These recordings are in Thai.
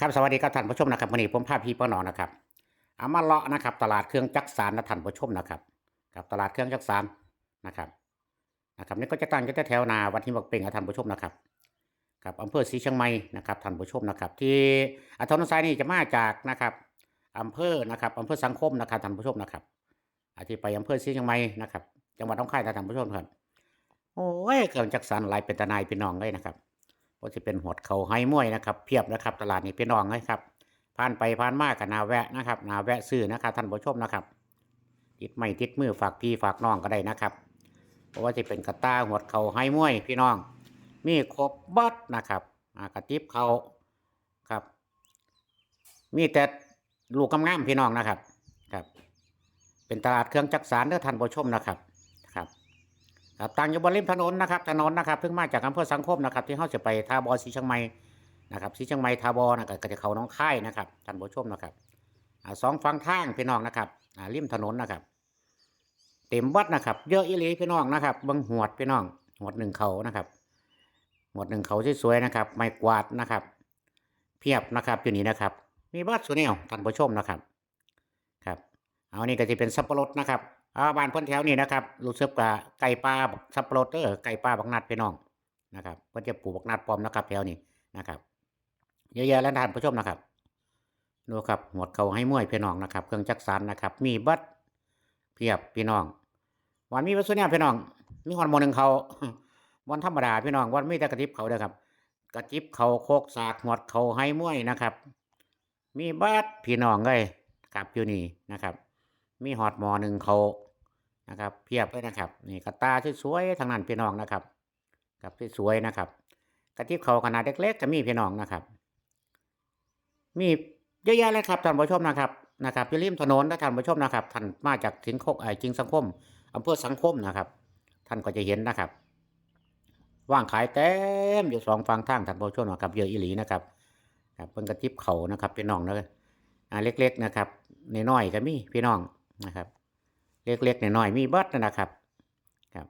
ครับสวัสดีครับท่านผู้ชมนะครับวันนี้ผมพาพี่ป้านองนะครับเอามาเลาะนะครับ ตลาดเครื่องจักสานนะท่านผู้ชมนะครับกับตลาดเครื่องจักสานนะครับนะครับนี่ก็จะตั้งอยู่แถวนาวัดหิมบักเป่งนะท่านผู้ชมนะครับกับอำเภอศรีเชียงใหม่นะครับท่านผู้ชมนะครับ ที่อัธนสายนี่จะมาจากนะครับอำเภอนะครับอำเภอสังคมนะครับท่านผู้ชมนะครับอที่ไปอำเภอศรีเชียงใหม่นะครับ จังหวัดหนองคายนะท่านผู้ชมครับโอ้ยเครื่องจักสานลายเป็นตานายเป็นน้องเลยนะครับ ก็จะเป็นหดเขาไฮมวยนะครับเพียบนะครับตลาดนี้พี่น้องเลยครับผ่านไปผ่านมากับนาแวะนะครับนาแวะซื้อนะครับท่านผู้ชมนะครับ ติดไม่ติดมือฝากพี่ฝากน้องก็ได้นะครับเพราะว่าจะเป็นกระตาหดเขาไฮมวยพี่น้อง มีครบบัดนะครับกระติบเขาครับ มีแต่ลูกกำงามพี่น้องนะครับครับ เป็นตลาดเครื่องจักสานเด้อท่านผู้ชมนะครับ ครับตั้งอยู่บนริมถนนนะครับถนนนะครับเพิ่งมาจากอำเภอสังคมนะครับ ที่เขาจะไปทาบอสีเชียงใหม่นะครับสีเชียงใหม่ทาบอนะครับก็จะเขาน้องค่ายนะครับท่านผู้ชมนะครับสองฝั่งทางพี่น้องนะครับริมถนนนะครับ เต็มวัดนะครับ เยอะอีหลีพี่น้องนะครับบังหวดพี่น้องหวดหนึ่งเขานะครับหวดหนึ่งเขาสวยๆนะครับ ไม้กวาดนะครับ เพียบนะครับอยู่นี่นะครับ มีบัดสุเนียวท่านผู้ชมนะครับครับ เอานี่ก็จะเป็นสับปะรดนะครับ อาบ้านเพิ่นแถวนี้นะครับรู้สึกว่าไก่ปลาบักสับปะรดเด้อไก่ปลาบักนัดพี่น้องนะครับเพิ่นจะปลูกบักนัดปลอมนะครับแถวนี้นะครับเยอะแยะแล้วท่านผู้ชมนะครับดูครับหมดเขาให้มวยพี่น้องนะครับ เครื่องจักสานนะครับ มีบัดเพียบพี่น้องวันมีวัสดุเนี่ยพี่น้อง มีฮอนโมหนึ่งเขาวันธรรมดาพี่น้องวันมีแต่กระติบเขาเด้อครับ กระติบเขาโคกสากหมดเขาให้มวยนะครับ มีบัดพี่น้องเลยกับอยู่นี่นะครับ มีฮอตหมอหนึ่งเขานะครับเพียบเลยนะครับนี่กระตาสวยๆทางนั้นพี่น้องนะครับกับสวยๆนะครับ กระติบเขาขนาดเล็กๆก็มีพี่น้องนะครับ มีเยอะแยะเลยครับท่านผู้ชมนะครับนะครับที่ริมถนนและท่านผู้ชมนะครับท่านมาจากสินโคกไอจริงสังคมอำเภอสังคมนะครับ ท่านก็จะเห็นนะครับว่างขายเต็มอยู่สองฝั่งทางท่านผู้ชมนะครับเยอะอีหลีนะครับครับเป็นกระติบเขานะครับพี่น้องเลยอ่าเล็กๆนะครับน้อยๆก็มีพี่น้อง นะครับ เล็กๆน้อยๆมีเบิดนะครับครับ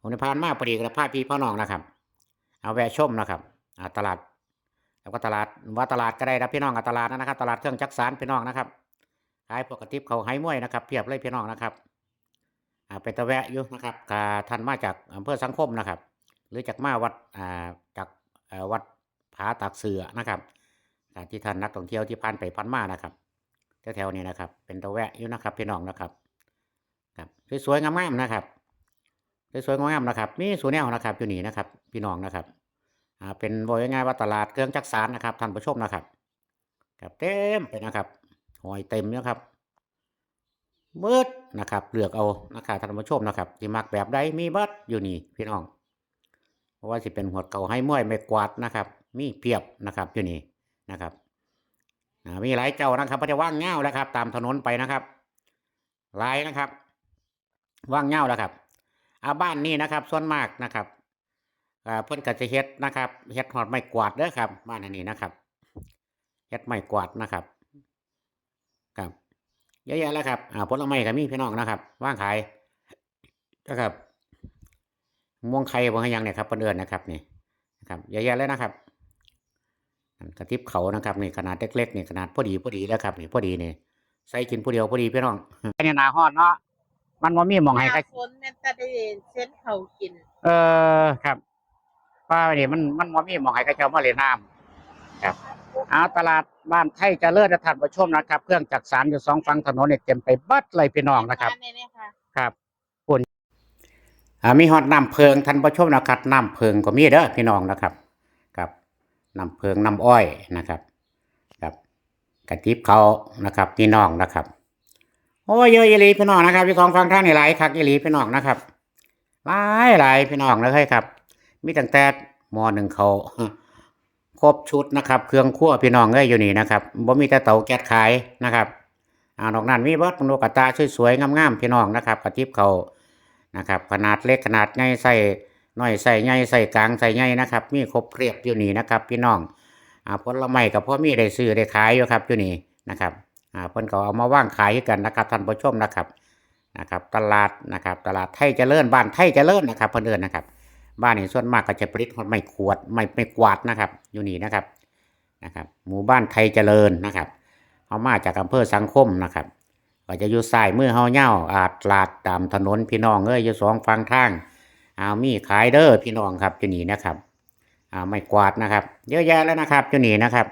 ผมได้ผ่านมาพอดีกับพาพี่พ่อน้องนะครับ เอาแวะชมนะครับตลาดแล้วก็ตลาดว่าตลาดก็ได้นะพี่น้องกับตลาดนะครับ ตลาดเครื่องจักสานพี่น้องนะครับขายพวกกระติบเขาไห้มวยนะครับเพียบเลยพี่น้องนะครับอ่าเป็นตะแวะอยู่นะครับท่านมาจากอำเภอสังคมนะครับ หรือจากมาวัดจากวัดผาตากเสือนะครับที่ท่านนักท่องเที่ยวที่ผ่านไปผ่านมานะครับ แถวๆนี้นะครับ เป็นตะแวะอยู่นะครับ พี่น้องนะครับครับสวยๆงามๆนะครับสวยๆงามๆนะครับ มีสวนแนวนะครับอยู่นี่นะครับ พี่น้องนะครับอ่าเป็นบอกง่ายๆว่าตลาดเครื่องจักสานนะครับท่านผู้ชมนะครับครับเต็มไปนะครับหอยเต็มนะครับเบิดนะครับเลือกเอานะครับท่านผู้ชมนะครับที่มักแบบใดมีเบิดอยู่นี่พี่น้องเพราะว่าสิเป็นหัวเก่าให้มวยไม่กวาดนะครับ มีเพียบนะครับอยู่นี่นะครับ มีหลายเจ้านะครับก็จะว่างเงาแล้วครับ ตามถนนไปนะครับหลายนะครับ ว่างเงาแล้วครับอาบ้านนี้นะครับ ส่วนมากนะครับเพิ่นก็จะเฮ็ดนะครับเฮ็ดฮอดไม้กวาดเด้อครับ บ้านอันนี้นะครับเฮ็ดไม้กวาดนะครับ ครับเยอะแยะแล้วครับอ่าผลไม้ก็มีพี่น้องนะครับว่างขายนะครับม่วงไข่บ่ให้หยังเนี่ยครับเพิ่นเอิ้นนะครับนี่นะครับเยอะแยะเลยนะครับ กระติบเขานะครับนี่ขนาดเล็กๆนี่ขนาดพอดีพอดีแล้วครับนี่พอดีนี่ใส่กินผู้เดียวพอดีพี่น้องอันนี้หน้าฮ้อนเนาะมันบ่มีหม่องให้หใครน้าฝนแม่นจะได้เส้นเขากิน เออครับป้าเนี่ยมันมันบ่มีหมองให้กระเจ้ามาเล่นน้ำครับเอาตลาดบ้านไทยเจะเลิศท่านผู้ชมนะครับ เครื่องจักสานอยู่สองฝั่งถนนเนี่ยเต็มไปเบัดเลยพี่น้องนะครับเนี่ยเนี่ยค่ะครับคุณอ่ามีฮอดน้ำเพิงท่านผู้ชมนะครับน้ำเพิงก็มีเด้อพี่น้องนะครับครับ น้ำเพิงน้ำอ้อยนะครับครับกระติบเขานะครับพี่น้องนะครับโอ้ยเยอะอีหลีพี่น้องนะครับที่สองฝั่งท่านี่หลายคักอีหลีพี่น้องนะครับหลายหลายพี่น้องเลยครับ มีตั้งแต่หมอหนึ่งเขาครบชุดนะครับ เครื่องครัวพี่น้องเอ้ยอยู่นี่นะครับบ่มีแต่เตาแก๊สขายนะครับอ่านอกนั้นมีเบิดนกกระตาสวยๆงามๆพี่น้องนะครับ กระติบเขานะครับ ขนาดเล็กขนาดใหญ่ใส่ น้อยใส่ใหญ่ใส่กลางใส่ใหญ่นะครับ มีครบเรียบอยู่นี่นะครับ พี่น้องอ่าผลไม้กับพ่อมีได้ซื้อได้ขายอยู่ครับอยู่นี่นะครับอ่าเพิ่นก็เอามาว่างขายกันนะครับท่านผู้ชมนะครับนะครับ ตลาดนะครับ ตลาดไทยเจริญบ้านไทยเจริญนะครับเพื่อนเอินนะครับ บ้านนี้ส่วนมากก็จะผลิตไม้ขวดไม้ไม้กวาดนะครับ อยู่นี่นะครับนะครับ หมู่บ้านไทยเจริญนะครับเอามาจากอำเภอสังคมนะครับก็จะอยู่ซ้ายมือเฮาเง่าอาดลาดตามถนนพี่น้องเอ้ยอยู่สองฝั่งทาง เอามีขายเด้อพี่น้องครับอยู่นี่นะครับเอาไม่กวาดนะครับ เยอะแยะแล้วนะครับอยู่นี่นะครับ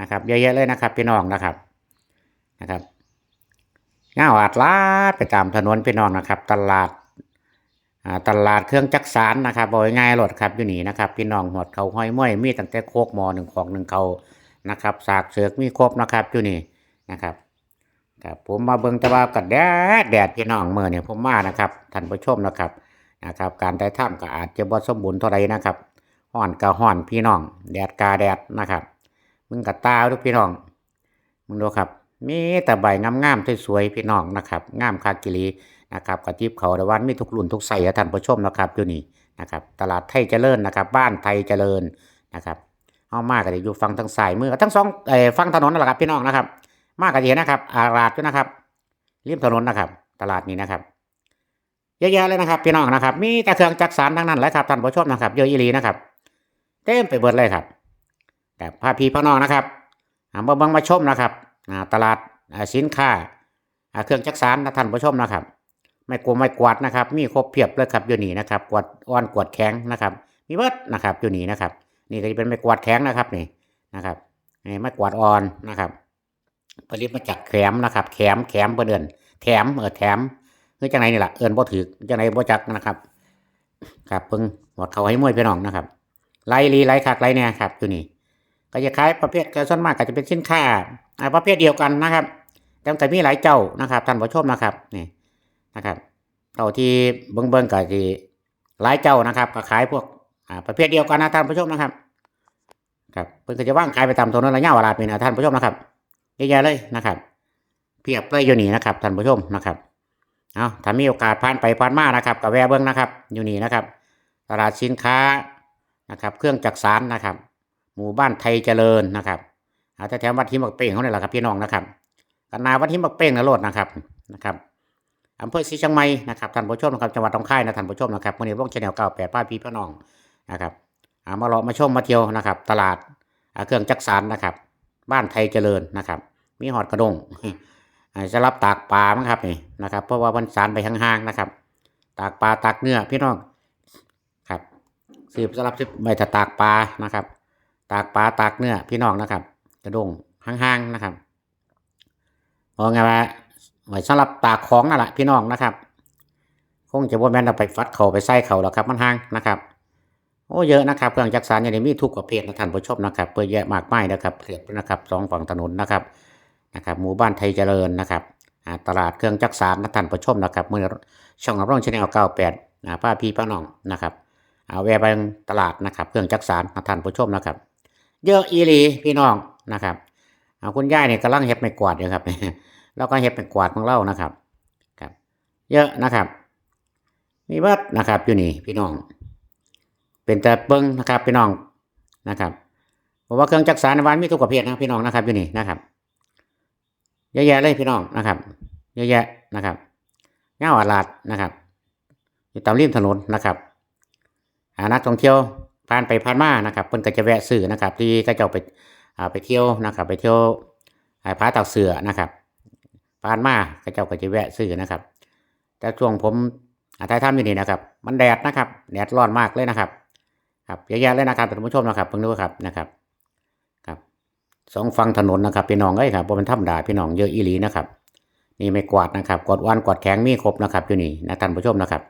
นะครับ เยอะแยะเลยนะครับ พี่น้องนะครับนะครับเงาอาดลาดไปตามถนนพี่น้องนะครับ ตลาดอาตลาดเครื่องจักสารนะครับบอกง่ายๆรถครับอยู่นี่นะครับ พี่น้องหดเขาห้อยม้วยมีตั้งแต่โคกหมอหนึ่งของหนึ่งเขานะครับสากเสือกมีครบนะครับอยู่นี่นะครับครับผมมาเบิ่งต่ว่ากัดแดดแดดพี่น้องเมื่อเนี่ยผมมานะครับท่านผู้ชมนะครับ นะครับการได้ถ้ำก็อาจจะบ่สมบูรณ์เท่าไรนะครับห้อนก็ห้อนพี่น้อง แดดกาแดดนะครับ มึงกับตาดูพี่น้อง มึงดูครับ มีแต่ใบงามๆสวยๆพี่น้องนะครับงามคากิลีนะครับกระจิบเขาแต่วันมีทุกรุ่นทุกใส่ท่านผู้ชมนะครับอยู่นี่นะครับ ตลาดไทยเจริญนะครับ บ้านไทยเจริญนะครับเอามากก็จะอยู่ฝั่งทางซ้ายมือทั้งสองเอ่อฟังถนนนั่นแหละครับพี่น้องนะครับ มากกว่าเห็นนะครับอาราดด้วยนะครับริมถนนนะครับ ตลาดนี้นะครับ เยอะแยะเลยนะครับพี่น้องนะครับ มีแต่เครื่องจักสารทั้งนั้นแหละครับท่านผู้ชมนะครับ เยอะอีหลีนะครับ เต็มไปเบิดเลยครับแต่พาพี่พ่อน้องนะครับมาบังมาชมนะครับตลาดสินค้าเครื่องจักสารนะท่านผู้ชมนะครับ ไม่กลัวไม่กวาดนะครับ มีครบเพียบเลยครับอยู่นี่นะครับ กวาดอ่อนกวาดแข็งนะครับ มีเบิดนะครับอยู่นี่นะครับ นี่ก็จะเป็นไม้กวาดแข็งนะครับนี่นะครับนี่ไม้กวาดอ่อนนะครับผลิตมาจากแขมนะครับ แขมแขมเพื่นเอนแถมเออแถม คือจังไหนนี่แหละเอินบ่ถือจังไหนบ่จักนะครับครับเพิ่งหมดเขาให้มวยพี่น้องนะครับไล่ลีไล่คักไล่เนี่ยครับอยู่นี่ก็จะขายประเภทก็ส่วนมากก็จะเป็นสินค้าอ่าประเภทเดียวกันนะครับแต่มีหลายเจ้านะครับท่านผู้ชมนะครับนี่นะครับเท่าที่เบิ่งเบิ่งก็สิหลายเจ้านะครับก็ขายพวกอ่าประเภทเดียวกันนะท่านผู้ชมนะครับครับเพิ่นก็จะว่างขายไปตามถนนระยะเวลาเป็นนะท่านผู้ชมนะครับเยอะแยเลยนะครับ เพียบเลยอยู่นี่นะครับท่านผู้ชมนะครับ เอาถ้ามีโอกาสผ่านไปผ่านมานะครับกับแวะเบิ้งนะครับ อยู่นี่นะครับ ตลาดสินค้านะครับ เครื่องจักสารนะครับ หมู่บ้านไทยเจริญนะครับเอาแต่แถววัดหิมบักเป้งเขาเนี่ยแหละครับพี่น้องนะครับกันนาวัดหิมบักเป้งนะโลดนะครับนะครับอำเภอศรีเชียงใหม่นะครับท่านผู้ชมนะครับจังหวัดตรงค่ายนะท่านผู้ชมนะครับวันนี้ร่วงชแนลเก้าแปดป้าพี่พี่น้องนะครับามาเลาะมาชมมาเที่ยวนะครับ ตลาดเครื่องจักสารนะครับ บ้านไทยเจริญนะครับ มีหอดกระดง อ่าจะรับตากปลามั้งครับนี่นะครับ เพราะว่าวันสารไปห่างๆนะครับ ตากปลาตากเนื้อพี่น้องครับสืบสลับสืบไม่ถ้าตากปลานะครับ ตากปลาตากเนื้อพี่น้องนะครับ กระดงห่างๆนะครับเอาไงว่าไว้สำหรับตากของนั่นแหละพี่น้องนะครับคงจะว่าแม่นเอาไปฟัดเขาไปใส่เขาหรอกครับมันห่างนะครับโอ้เยอะนะครับเครื่องจักสารอย่างนี้มีทุกประเภทนะท่านผู้ชมนะครับเปิดแยะมากมายนะครับเรียบนะครับสองฝั่งถนนนะครับ นะครับหมู่บ้านไทยเจริญนะครับตลาดเครื่องจักสารนะท่านผู้ชมนะครับมือช่องรับรองชแนลเก้าแปดนะป้าพี่ป้าน้องนะครับเอาแวะไปตลาดนะครับ เครื่องจักสารนะท่านผู้ชมนะครับ เยอะอีหลีพี่น้องนะครับเอาคุณย่ายเนี่ยกำลังเฮ็ดไม่กวาดอยู่ครับแล้วก็เฮ็ดไม่กวาดของเรานะครับครับ เยอะนะครับมีเบิดนะครับอยู่นี่พี่น้อง เป็นแต่เบิ้งนะครับพี่น้องนะครับเพราะว่าเครื่องจักสารในวันมีทุกประเภทนะพี่น้องนะครับอยู่นี่นะครับ เยอะแยะเลยพี่น้องนะครับ เยอะแยะนะครับเงาอาลาดนะครับ อยู่ตามริมถนนนะครับหานักท่องเที่ยวผ่านไปผ่านมานะครับเพิ่นก็จะแวะซื้อนะครับ ที่ก็จะไปอ่าไปเที่ยวนะครับ ไปเที่ยวอ่าผาตากเสือนะครับผ่านมาก็เจ้าก็จะแวะซื้อนะครับ แต่ช่วงผมอาถ่ายทำอยู่นี่นะครับ มันแดดนะครับ แดดร้อนมากเลยนะครับ ครับเยอะแยะเลยนะครับท่านผู้ชมนะครับเพิ่งดูครับนะครับ สองฝั่งถนนนะครับพี่น้องเอ้ยครับบ่เป็นธรรมดาพี่น้องเยอะอีหลีนะครับนี่ไม่กวาดนะครับกวาดวานกวาดแข็งมีครบนะครับอยู่นี่นะท่านผู้ชมนะครับ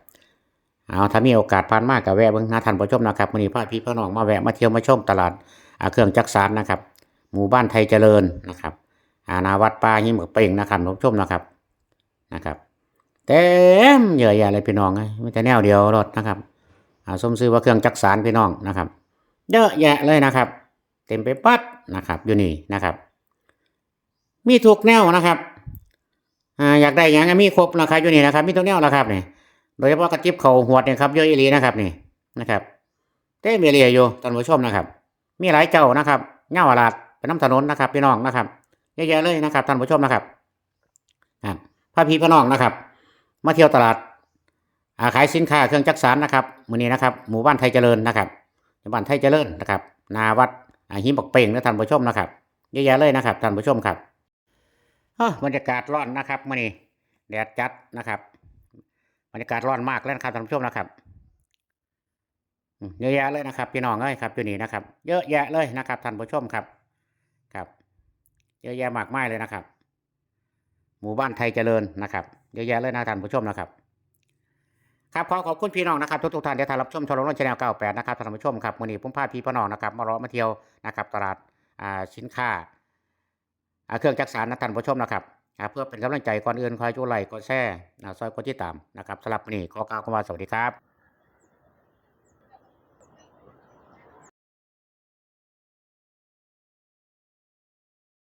เอาถ้ามีโอกาสผ่านมากกับแวะเบิ่งนะท่านผู้ชมนะครับวันนี้พาพี่พ่น้องมาแวะมาเที่ยวมาชมตลาดอาเครื่องจักสารนะครับ หมู่บ้านไทยเจริญนะครับอาณาวัดป่าหิมะเป่งนะครับท่านผู้ชมนะครับนะครับเต็มเยอะแยะเลยพี่น้องไม่แต่แนวเดียวรถนะครับอาสมซื้อว่าเครื่องจักสารพี่น้องนะครับ เยอะแยะเลยนะครับ เต็มไปปัดนะครับ อยู่นี่นะครับ มีทุกแนวนะครับอ่าอยากได้อย่างมีครบนะครับอยู่นี่นะครับ มีทุกแนวนะครับนี่โดยเฉพาะกระติบเขาหัวเนี่ยครับเยอะอีหลีนะครับนี่นะครับเต็มเอเรียอยู่ท่านผู้ชมนะครับ มีหลายเจ้านะครับเงาอลาดเป็นน้ำถนนนะครับพี่น้องนะครับเยอะแยะเลยนะครับท่านผู้ชมนะครับอ่าพาพี่พี่น้องนะครับ มาเที่ยวตลาดอาขายสินค้าเครื่องจักสารนะครับมือนี้นะครับ หมู่บ้านไทยเจริญนะครับหมู่บ้านไทยเจริญนะครับ นาวัด อาหิมบักเป่งนะท่านผู้ชมนะครับเยอะแยะเลยนะครับท่านผู้ชมครับอ้อบรรยากาศร้อนนะครับมื่อนี้แดดจัดนะครับบรรยากาศร้อนมากแล้วนะครับท่านผู้ชมนะครับเยอะแยะเลยนะครับพี่น้องเอ้ยครับอยู่นี่นะครับ เยอะแยะเลยนะครับท่านผู้ชมครับครับ เยอะแยะมากมายเลยนะครับ หมู่บ้านไทยเจริญนะครับ เยอะแยะเลยนะท่านผู้ชมนะครับ ครับขอขอบคุณพี่น้องนะครับทุกทุกท่านที่ท่านรับชมทรนชแนล98นะครับท่านผู้ชมครับวันนี้ผมพาพี่พี่น้องนะครับ มาเลาะมาเที่ยวนะครับตลาดอ่าสินค้าอ่าเครื่องจักสานนะท่านผู้ชมนะครับเพื่อเป็นกำลังใจก่อนอื่นคอยจุไล่ก่อนแช่ซอยก่อนที่ตามนะครับสำหรับวันนี้ขอกล่าวคำว่าสวัสดีครับ